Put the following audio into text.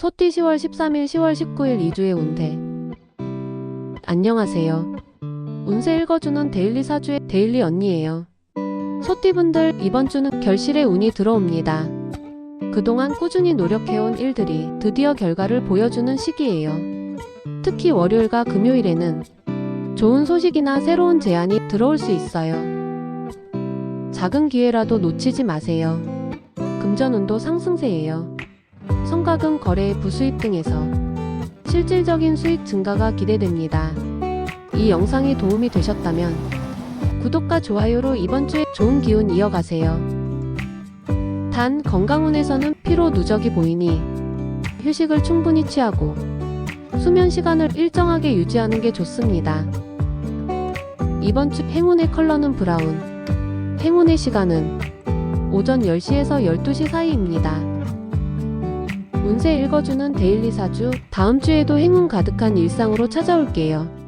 소띠 10월 13일, 10월 19일 2주의 운세. 안녕하세요. 운세 읽어주는 데일리 사주의 데일리 언니예요. 소띠분들 이번 주는 결실의 운이 들어옵니다. 그동안 꾸준히 노력해온 일들이 드디어 결과를 보여주는 시기예요. 특히 월요일과 금요일에는 좋은 소식이나 새로운 제안이 들어올 수 있어요. 작은 기회라도 놓치지 마세요. 금전운도 상승세예요. 성과금 거래 부수입 등에서 실질적인 수익 증가가 기대됩니다. 이 영상이 도움이 되셨다면 구독과 좋아요로 이번 주에 좋은 기운 이어가세요. 단 건강운에서는 피로 누적이 보이니 휴식을 충분히 취하고 수면 시간을 일정하게 유지하는 게 좋습니다. 이번 주 행운의 컬러는 브라운. 행운의 시간은 오전 10시에서 12시 사이입니다. 운세 읽어주는 데일리 사주, 다음 주에도 행운 가득한 일상으로 찾아올게요.